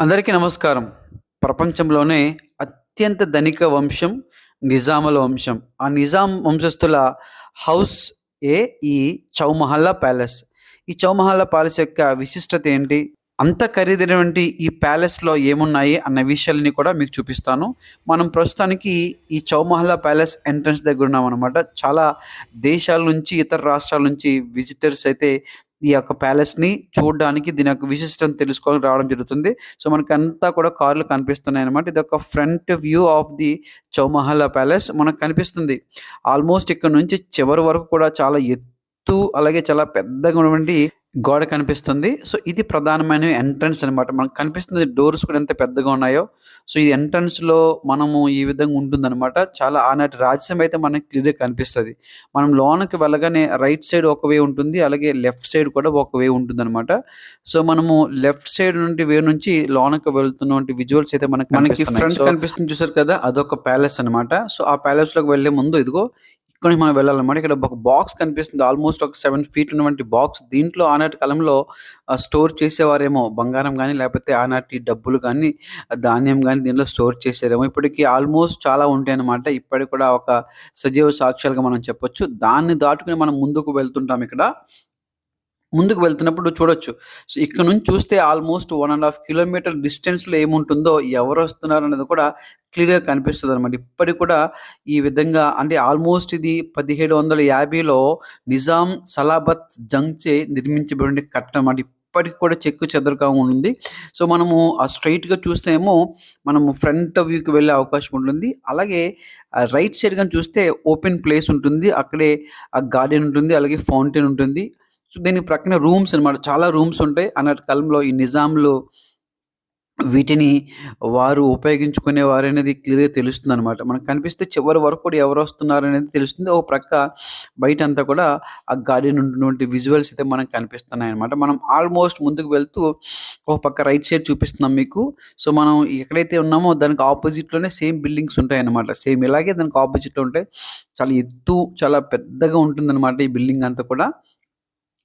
అందరికీ నమస్కారం. ప్రపంచంలోనే అత్యంత ధనిక వంశం నిజాముల వంశం. ఆ నిజాం వంశస్థుల హౌస్ ఏ ఈ చౌమహల్లా ప్యాలెస్. ఈ చౌమహల్లా ప్యాలెస్ యొక్క విశిష్టత ఏంటి? అంత ఖరీదైనటువంటి ఈ ప్యాలెస్‌లో ఏమున్నాయి అన్న విషయాలని కూడా మీకు చూపిస్తాను. మనం ప్రస్తుతానికి ఈ చౌమహల్లా ప్యాలెస్ ఎంట్రన్స్ దగ్గర ఉన్నాం అనమాట చాలా దేశాల నుంచి, ఇతర రాష్ట్రాల నుంచి విజిటర్స్ అయితే ఈ యొక్క ప్యాలెస్‌ని చూడడానికి దీని యొక్క విశిష్టం తెలుసుకొని రావడం జరుగుతుంది. సో, మనకంతా కూడా కార్లు కనిపిస్తున్నాయి అనమాట ఇది ఒక front view of the Chowmahalla palace మనకు కనిపిస్తుంది. ఆల్మోస్ట్ ఇక్కడ నుంచి చివరి వరకు కూడా చాలా ఎత్తు అలాగే చాలా పెద్దగా ఉన్నటువంటి గోడ కనిపిస్తుంది. సో, ఇది ప్రధానమైన ఎంట్రన్స్ అనమాట. మనకు కనిపిస్తుంది డోర్స్ కూడా ఎంత పెద్దగా ఉన్నాయో. సో, ఈ ఎంట్రన్స్‌లో మనము ఈ విధంగా ఉంటుందనమాట. చాలా ఆనాటి రాజ్యం అయితే మనకి క్లియర్‌గా కనిపిస్తది. మనం లోనకి వెళ్ళగానే రైట్ సైడ్ ఒక వే ఉంటుంది. అలాగే లెఫ్ట్ సైడ్ కూడా ఒక వే ఉంటుందనమాట. సో, మనము లెఫ్ట్ సైడ్ నుండి వే నుంచి లోనకి వెళ్తున్నటువంటి విజువల్స్ అయితే మనకు మనకి. ఫ్రంట్ కనిపిస్తుంది చూసారు కదా! అదొక ప్యాలెస్ అనమాట. సో, ఆ ప్యాలెస్‌లోకి వెళ్ళే ముందు ఇదిగో నుంచి మనం వెళ్ళాలన్నమాట. ఇక్కడ ఒక బాక్స్ కనిపిస్తుంది. ఆల్మోస్ట్ ఒక సెవెన్ ఫీట్ ఉన్నటువంటి బాక్స్. దీంట్లో ఆనాటి కాలంలో స్టోర్ చేసేవారేమో బంగారం కానీ లేకపోతే ఆనాటి డబ్బులు కానీ ధాన్యం కానీ దీనిలో స్టోర్ చేసేదేమో ఇప్పటికి ఆల్మోస్ట్ చాలా ఉంటాయన్నమాట. ఇప్పటికి కూడా ఒక సజీవ సాక్ష్యాలుగా మనం చెప్పొచ్చు. దాన్ని దాటుకొని మనం ముందుకు వెళ్తుంటాం ఇక్కడ. ముందుకు వెళ్తున్నప్పుడు చూడొచ్చు. సో, ఇక్కడ నుంచి చూస్తే almost one and half kilometre డిస్టెన్స్‌లో ఏముంటుందో, ఎవరు వస్తున్నారు అనేది కూడా క్లియర్‌గా కనిపిస్తుంది అనమాట ఇప్పటికి కూడా ఈ విధంగా అంటే ఆల్మోస్ట్ ఇది 1750లో నిజాం సలాబత్ జంగ్‌చే నిర్మించబడిన కట్టడం అన్నమాట. ఇప్పటికి కూడా చెక్కు చెదరుగా ఉంటుంది సో, మనము ఆ స్ట్రైట్గా చూస్తేమో మనము ఫ్రంట్ వ్యూకి వెళ్ళే అవకాశం ఉంటుంది. అలాగే రైట్ సైడ్ కానీ చూస్తే ఓపెన్ ప్లేస్ ఉంటుంది. అక్కడే ఆ గార్డెన్ ఉంటుంది. అలాగే ఫౌంటైన్ ఉంటుంది. సో, దీనికి ప్రక్కనే రూమ్స్ అనమాట. చాలా రూమ్స్ ఉంటాయి. అన్నటి కాలంలో ఈ నిజాంలు వీటిని వారు ఉపయోగించుకునేవారనేది క్లియర్‌గా తెలుస్తుందనమాట. మనకు కనిపిస్తే చివరి వరకు కూడా ఎవరు వస్తున్నారనేది తెలుస్తుంది. ఒక ప్రక్క బయట అంతా కూడా ఆ గార్డెన్ ఉన్నటువంటి విజువల్స్ అయితే మనకు కనిపిస్తున్నాయి అనమాట మనం ఆల్మోస్ట్ ముందుకు వెళ్తూ ఒక పక్క రైట్ సైడ్ చూపిస్తున్నాం మీకు. సో, మనం ఎక్కడైతే ఉన్నామో దానికి ఆపోజిట్లోనే సేమ్ బిల్డింగ్స్ ఉంటాయన్నమాట. సేమ్ ఇలాగే దానికి ఆపోజిట్లో ఉంటాయి. చాలా ఎత్తు చాలా పెద్దగా ఉంటుందన్నమాట ఈ బిల్డింగ్ అంతా కూడా.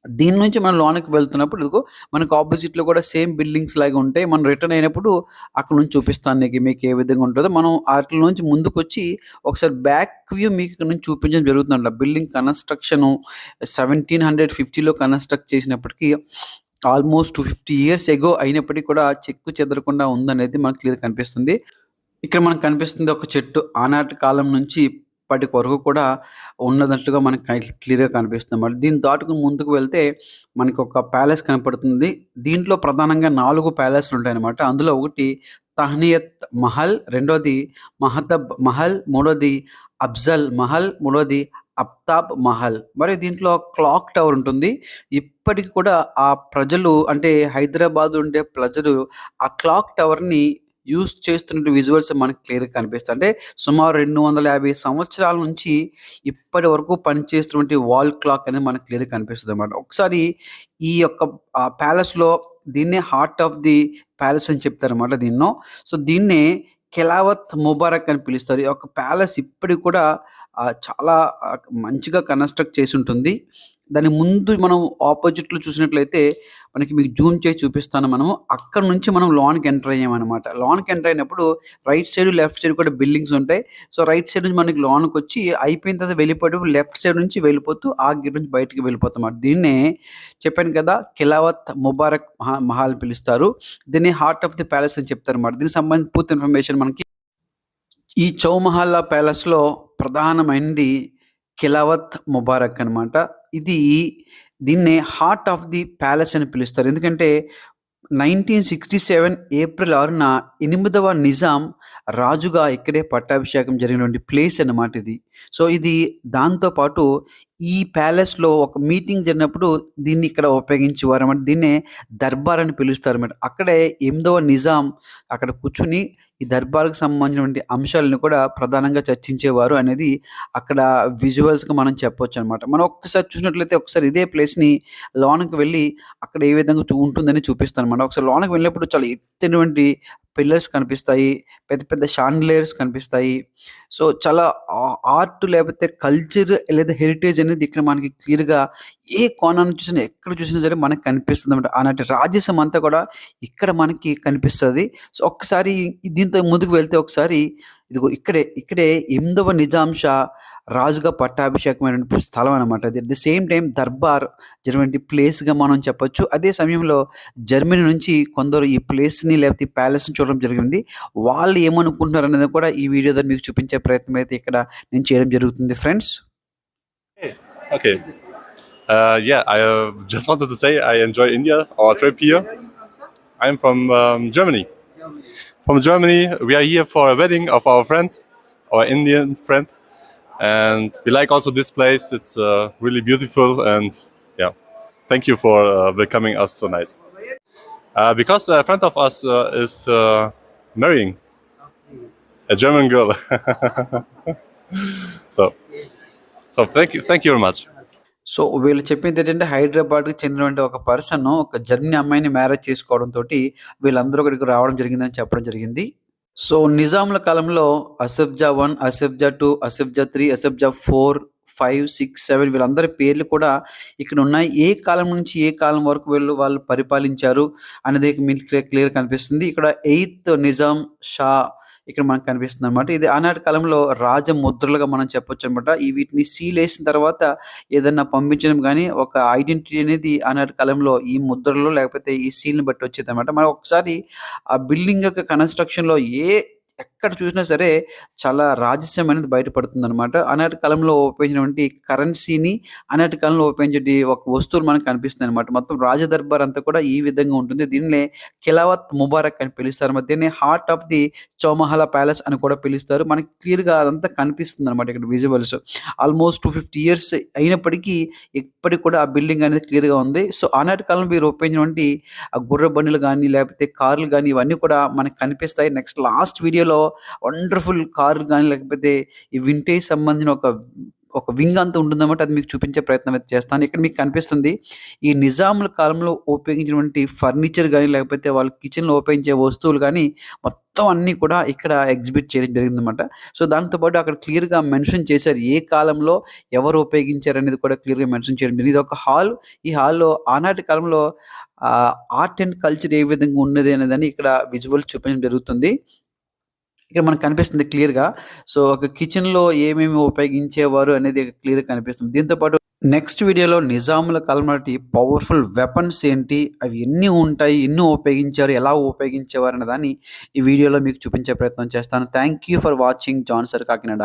దీని నుంచి మనం లోనకి వెళ్తున్నప్పుడు ఇదిగో మనకు ఆపోజిట్లో కూడా సేమ్ బిల్డింగ్స్ లాగా ఉంటాయి. మనం రిటర్న్ అయినప్పుడు అక్కడ నుంచి చూపిస్తాను నీకు మీకు ఏ విధంగా ఉంటుందో మనం వాటి నుంచి ముందుకొచ్చి ఒకసారి బ్యాక్ వ్యూ మీకు ఇక్కడ నుంచి చూపించడం జరుగుతుందంట. బిల్డింగ్ కన్స్ట్రక్షన్ సెవెంటీన్ హండ్రెడ్ ఫిఫ్టీలో కన్‌స్ట్రక్ట్ చేసినప్పటికీ ఆల్మోస్ట్ 250 ఇయర్స్ ఎగో అయినప్పటికీ కూడా చెక్కు చెదరకుండా ఉందనేది మనకు క్లియర్ కనిపిస్తుంది. ఇక్కడ మనకు కనిపిస్తుంది ఒక చెట్టు. ఆనాటి కాలం నుంచి ఇప్పటి వరకు కూడా ఉన్నదన్నట్టుగా మనకు క్లియర్గా కనిపిస్తుంది కనిపిస్తుందన్నమాట. దీన్ని దాటుకుని ముందుకు వెళ్తే మనకొక ప్యాలెస్ కనపడుతుంది. దీంట్లో ప్రధానంగా నాలుగు ప్యాలెస్లు ఉంటాయన్నమాట అందులో ఒకటి తహనియత్ మహల్, రెండోది మహతబ్ మహల్, మూడోది అఫ్జల్ మహల్, మూడోది అప్తాబ్ మహల్. మరి దీంట్లో క్లాక్ టవర్ ఉంటుంది. ఇప్పటికి కూడా ఆ ప్రజలు అంటే హైదరాబాద్ ఉండే ప్రజలు ఆ క్లాక్ టవర్‌ని యూస్ చేస్తున్న విజువల్స్ మనకు క్లియర్‌గా కనిపిస్తాయి. అంటే సుమారు 250 సంవత్సరాల నుంచి ఇప్పటి వరకు పనిచేస్తున్నటువంటి వాల్ క్లాక్ అనేది మనకు క్లియర్‌గా కనిపిస్తుంది అనమాట ఒకసారి ఈ యొక్క ప్యాలెస్‌లో దీన్నే హార్ట్ ఆఫ్ ది ప్యాలెస్ అని చెప్తారనమాట దీన్నో. సో, దీన్నే కెలావత్ ముబారక్ అని పిలుస్తారు. ఈ యొక్క ప్యాలెస్ ఇప్పటికి కూడా చాలా మంచిగా కన్‌స్ట్రక్ట్ చేసి ఉంటుంది దాని ముందు మనం ఆపోజిట్లో చూసినట్లయితే మనకి మీకు జూమ్ చేసి చూపిస్తాను మనము. అక్కడి నుంచి మనం లోనికి ఎంటర్ అయ్యామన్నమాట. లోనికి ఎంటర్ అయినప్పుడు రైట్ సైడ్, లెఫ్ట్ సైడ్ కూడా బిల్డింగ్స్ ఉంటాయి. సో, రైట్ సైడ్ నుంచి మనకి లోనకొచ్చి అయిపోయిన తర్వాత వెళ్ళిపోయి లెఫ్ట్ సైడ్ నుంచి వెళ్ళిపోతూ ఆ గేట్ నుంచి బయటకు వెళ్ళిపోతామాట దీన్నే చెప్పాను కదా! కిలావత్ ముబారక్ మహ మహల్ అని పిలుస్తారు. దీన్ని హార్ట్ ఆఫ్ ది ప్యాలెస్ అని చెప్తారన్నమాట. దీనికి సంబంధించి పూర్తి ఇన్ఫర్మేషన్ మనకి ఈ చౌమహల్లా ప్యాలెస్‌లో ప్రధానమైనది కిలావత్ ముబారక్ అనమాట. ఇది దీన్నే హార్ట్ ఆఫ్ ది ప్యాలెస్ అని పిలుస్తారు. ఎందుకంటే 1967 ఏప్రిల్ ఆరున ఎనిమిదవ నిజాం రాజుగా ఇక్కడే పట్టాభిషేకం జరిగినటువంటి ప్లేస్ అన్నమాట ఇది. సో, ఇది దాంతోపాటు ఈ ప్యాలెస్‌లో ఒక మీటింగ్ జరిగినప్పుడు దీన్ని ఇక్కడ ఉపయోగించేవారు అన్నమాట దీన్నే దర్బార్ అని పిలుస్తారు అన్నమాట అక్కడే ఎనిమిదవ నిజాం అక్కడ కూర్చొని ఈ దర్బార్‌కి సంబంధించినటువంటి అంశాలను కూడా ప్రధానంగా చర్చించేవారు అనేది అక్కడ విజువల్స్‌గా మనం చెప్పొచ్చన్నమాట. మనం ఒక్కసారి చూసినట్లయితే ఒకసారి ఇదే ప్లేస్‌ని లోనకి వెళ్ళి అక్కడ ఏ విధంగా ఉంటుందని చూపిస్తాను అనమాట ఒకసారి లోనకి వెళ్ళినప్పుడు చాలా ఎత్తైనటువంటి పిల్లర్స్ కనిపిస్తాయి. పెద్ద పెద్ద షాన్డిలియర్స్ కనిపిస్తాయి. సో, చాలా ఆర్ట్ లేకపోతే కల్చర్ లేదా హెరిటేజ్ అనేది ఇక్కడ మనకి క్లియర్‌గా ఏ కోణాన్ని చూసినా, ఎక్కడ చూసినా సరే మనకు కనిపిస్తుందన్నమాట. అలాంటి రాజ్యసం అంతా కూడా ఇక్కడ మనకి కనిపిస్తుంది సో, ఒక్కసారి దీంతో ముందుకు వెళ్తే ఒకసారి ఇదిగో ఇక్కడే, ఇక్కడే ఎనిమిదవ నిజాంశ రాజుగా పట్టాభిషేకమైనటువంటి స్థలం అనమాట. అది. అట్ ది సేమ్ టైం దర్బార్ జరిగినటువంటి ప్లేస్‌గా మనం చెప్పొచ్చు. అదే సమయంలో జర్మనీ నుంచి కొందరు ఈ ప్లేస్‌ని లేకపోతే ఈ ప్యాలెస్‌ని చూడడం జరిగింది. వాళ్ళు ఏమనుకుంటున్నారు అనేది కూడా ఈ వీడియో ద్వారా మీకు చూపించే ప్రయత్నం అయితే ఇక్కడ నేను చేయడం జరుగుతుంది friends. Okay Uh, yeah, I uh, just wanted to say I enjoy India, our trip here. I'm from um, Germany. From Germany, we are here for a wedding of our friend, our Indian friend, and we like also this place. It's uh, really beautiful, and yeah, thank you for uh, welcoming us so nice. Uh, because a friend of us uh, is uh, marrying a German girl, so so thank you, thank you very much. So, వీళ్ళు చెప్పింది ఏంటంటే హైదరాబాద్‌కి చెందినటువంటి ఒక person ఒక Germany అమ్మాయిని marriage చేసుకోవడం తోటి వీళ్ళందరూ ఇక్కడికి రావడం జరిగిందని చెప్పడం జరిగింది. సో, నిజాముల కాలంలో Asaf Jah one Asaf Jah two Asaf Jah three Asaf Jah four five six seven వీళ్ళందరి పేర్లు కూడా ఇక్కడ ఉన్నాయి. ఏ కాలం నుంచి ఏ కాలం వరకు వీళ్ళు వాళ్ళు పరిపాలించారు అనేది మీకు క్లియర్ కనిపిస్తుంది. ఇక్కడ ఎయిత్ నిజాం షా ఇక్కడ మనకు కనిపిస్తుందన్నమాట. ఇది ఆనాటి కాలంలో రాజ ముద్రలుగా మనం చెప్పొచ్చనమాట. ఈ వీటిని సీల్ వేసిన తర్వాత ఏదన్నా పంపించడం కానీ ఒక ఐడెంటిటీ అనేది ఆనాటి కాలంలో ఈ ముద్రలో లేకపోతే ఈ సీల్‌ని బట్టి వచ్చేది అనమాట మనం ఒకసారి ఆ బిల్డింగ్ యొక్క కన్‌స్ట్రక్షన్‌లో ఏ ఎక్కడ చూసినా సరే చాలా రాజస్యం అనేది బయటపడుతుంది అనమాట ఆనాటి కాలంలో ఉపయోగించినటువంటి కరెన్సీని, ఆనాటి కాలంలో ఉపయోగించే ఒక వస్తువులు మనకు కనిపిస్తున్నాయన్నమాట. మొత్తం రాజదర్బార్ అంతా కూడా ఈ విధంగా ఉంటుంది. దీనినే కిలావత్ ముబారక్ అని పిలుస్తారు. దీన్ని heart of the Chowmahalla palace అని కూడా పిలుస్తారు. మనకి క్లియర్‌గా అదంతా కనిపిస్తుంది అనమాట ఇక్కడ విజువల్స్. ఆల్మోస్ట్ 250 ఇయర్స్ అయినప్పటికీ ఇప్పటికి కూడా ఆ బిల్డింగ్ అనేది క్లియర్‌గా ఉంది. సో, ఆనాటి కాలంలో మీరు ఉపయోగించినటువంటి ఆ గుర్ర బండులు కానీ లేకపోతే కార్లు కానీ ఇవన్నీ కూడా మనకు కనిపిస్తాయి. నెక్స్ట్ లాస్ట్ వీడియోలో వండర్‌ఫుల్ కార్ కానీ లేకపోతే ఈ వింటేజ్ సంబంధించిన ఒక ఒక వింగ్ అంతా ఉంటుందన్నమాట. అది మీకు చూపించే ప్రయత్నం అయితే చేస్తాను. ఇక్కడ మీకు కనిపిస్తుంది. ఈ నిజాముల కాలంలో ఉపయోగించినటువంటి ఫర్నిచర్ కానీ లేకపోతే వాళ్ళ కిచెన్‌లో ఉపయోగించే వస్తువులు కానీ మొత్తం అన్నీ కూడా ఇక్కడ ఎగ్జిబిట్ చేయడం జరిగిందన్నమాట. సో, దాంతో పాటు అక్కడ క్లియర్‌గా మెన్షన్ చేశారు. ఏ కాలంలో ఎవరు ఉపయోగించారు అనేది కూడా క్లియర్‌గా మెన్షన్ చేయడం జరిగింది. ఇది ఒక హాల్. ఈ హాల్‌లో ఆనాటి కాలంలో ఆర్ట్ అండ్ కల్చర్ ఏ విధంగా ఉన్నది అనేదని ఇక్కడ విజువల్ చూపించడం జరుగుతుంది. ఇక్కడ మనకు కనిపిస్తుంది క్లియర్‌గా. సో, ఒక కిచెన్‌లో ఏమేమి ఉపయోగించేవారు అనేది క్లియర్‌గా కనిపిస్తుంది. దీంతో పాటు నెక్స్ట్ వీడియోలో నిజాముల కాలం పవర్‌ఫుల్ వెపన్స్ ఏంటి? అవి ఎన్ని ఉంటాయి? ఎన్ని ఉపయోగించారు? ఎలా ఉపయోగించేవారు అనే దాన్ని ఈ వీడియోలో మీకు చూపించే ప్రయత్నం చేస్తాను. Thank you for watching John sir Kakinada.